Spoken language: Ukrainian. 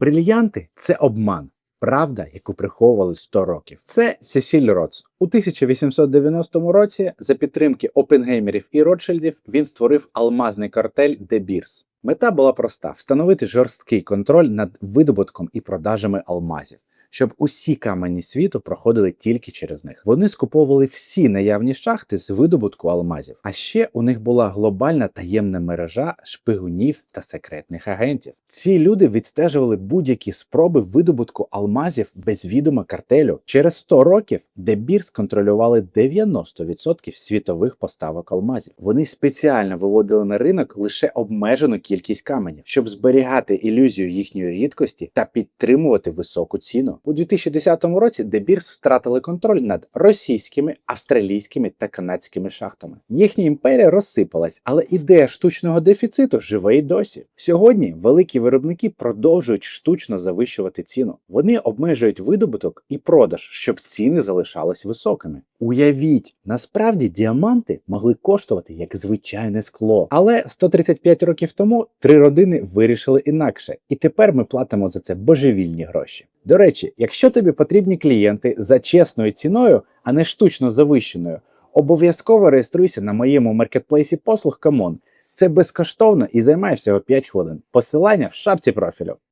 Брильянти це обман. Правда, яку приховували 100 років. Це Сесіль Роц. У 1890 році, за підтримки опенгеймерів і Ротшильдів, він створив алмазний картель De Beers. Мета була проста: встановити жорсткий контроль над видобутком і продажами алмазів. Щоб усі камені світу проходили тільки через них. Вони скуповували всі наявні шахти з видобутку алмазів. А ще у них була глобальна таємна мережа шпигунів та секретних агентів. Ці люди відстежували будь-які спроби видобутку алмазів без відома картелю. Через 100 років Дебірс контролювали 90% світових поставок алмазів. Вони спеціально виводили на ринок лише обмежену кількість каменів, щоб зберігати ілюзію їхньої рідкості та підтримувати високу ціну. У 2010 році Дебірс втратили контроль над російськими, австралійськими та канадськими шахтами. Їхня імперія розсипалась, але ідея штучного дефіциту живе й досі. Сьогодні великі виробники продовжують штучно завищувати ціну. Вони обмежують видобуток і продаж, щоб ціни залишались високими. Уявіть, насправді діаманти могли коштувати як звичайне скло. Але 135 років тому три родини вирішили інакше, і тепер ми платимо за це божевільні гроші. До речі, якщо тобі потрібні клієнти за чесною ціною, а не штучно завищеною, обов'язково реєструйся на моєму маркетплейсі послуг Камон. Це безкоштовно і займає всього 5 хвилин. Посилання в шапці профілю.